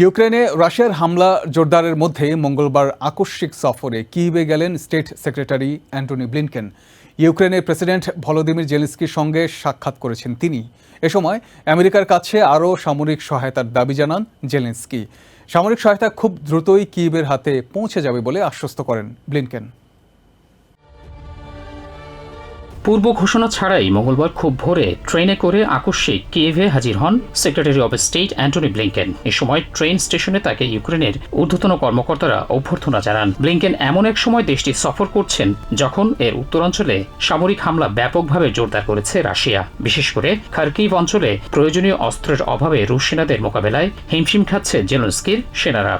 ইউক্রেনে রাশিয়ার হামলা জোরদারের মধ্যে মঙ্গলবার আকস্মিক সফরে কিবে গেলেন স্টেট সেক্রেটারি অ্যান্টনি ব্লিনকেন। ইউক্রেনের প্রেসিডেন্ট ভলোদিমির জেলিস্কির সঙ্গে সাক্ষাৎ করেছেন তিনি। এ সময় আমেরিকার কাছে আরও সামরিক সহায়তার দাবি জানান জেলেন্সকি। সামরিক সহায়তা খুব দ্রুতই কিবের হাতে পৌঁছে যাবে বলে আশ্বস্ত করেন ব্লিনকেন। পূর্ব ঘোষণা ছাড়াই মঙ্গলবার খুব ভোরে ট্রেনে করে আকস্মিক কিয়েভে হাজির হন secretary of state Antony Blinken. এ সময় ট্রেন স্টেশনে তাকে ইউক্রেনের ঊর্ধ্বতন কর্মকর্তারা অভ্যর্থনা জানান। ব্লিংকেন এমন এক সময় দেশটি সফর করছেন যখন এর উত্তরাঞ্চলে সামরিক হামলা ব্যাপকভাবে জোরদার করেছে রাশিয়া। বিশেষ করে খার্কিভ অঞ্চলে প্রয়োজনীয় অস্ত্রের অভাবে রুশ সেনাদের মোকাবেলায় হিমশিম খাচ্ছে জেলেন্সকির সেনারা।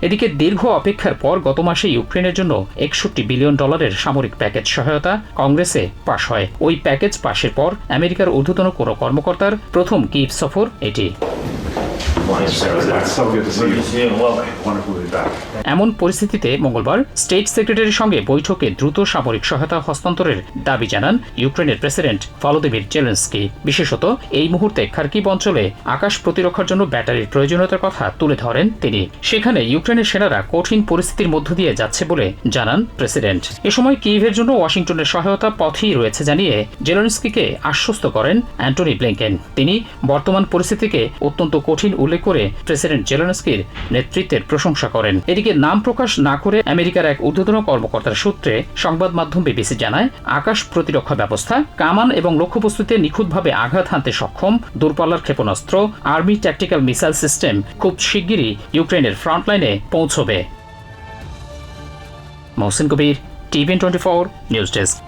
এদিকে দীর্ঘ অপেক্ষার পর গত মাসে ইউক্রেনের জন্য একষট্টি বিলিয়ন ডলারের সামরিক প্যাকেজ সহায়তা কংগ্রেসে পাশ হয়। ওই প্যাকেজ পাশের পর আমেরিকার ঊর্ধ্বতন কোনো কর্মকর্তার প্রথম কিভ সফর এটি। It's so good to see you. Wonderful to be back. এমন পরিস্থিতিতে মঙ্গলবার স্টেট সেক্রেটারির সঙ্গে বৈঠকে দ্রুত সামরিক সহায়তা হস্তান্তরের দাবি জানান ইউক্রেনের প্রেসিডেন্ট ভলোদিমির জেলেন্সকি। বিশেষত এই মুহূর্তে খার্কিব অঞ্চলে আকাশ প্রতিরক্ষার জন্য ব্যাটারির প্রয়োজনীয়তার কথা তুলে ধরেন তিনি। সেখানে ইউক্রেনের সেনারা কঠিন পরিস্থিতির মধ্য দিয়ে যাচ্ছে বলে জানান প্রেসিডেন্ট। এ সময় কিয়েভের জন্য ওয়াশিংটনের সহায়তা পথেই রয়েছে জানিয়ে জেলেন্সকিকে আশ্বস্ত করেন অ্যান্টনি ব্লিংকেন। তিনি বর্তমান পরিস্থিতিকে অত্যন্ত কঠিন উল্লেখ করে প্রেসিডেন্ট জেলেনস্কির নেতৃত্বের প্রশংসা করেন। এদিকে নাম প্রকাশ না করে আমেরিকার এক ঊর্ধ্বতন কর্মকর্তার সূত্রে সংবাদ মাধ্যম বিবিসি জানায়, আকাশ প্রতিরক্ষা ব্যবস্থা, কামান এবং লক্ষ্যবস্তুতে নিখুঁতভাবে আঘাত হানতে সক্ষম দূরপাল্লার ক্ষেপণাস্ত্র, আর্মি ট্যাকটিক্যাল মিসাইল সিস্টেম খুব শিগগিরই ইউক্রেনের ফ্রন্টলাইনে পৌঁছবে। Mohsin Kabir TVN twenty four news desk.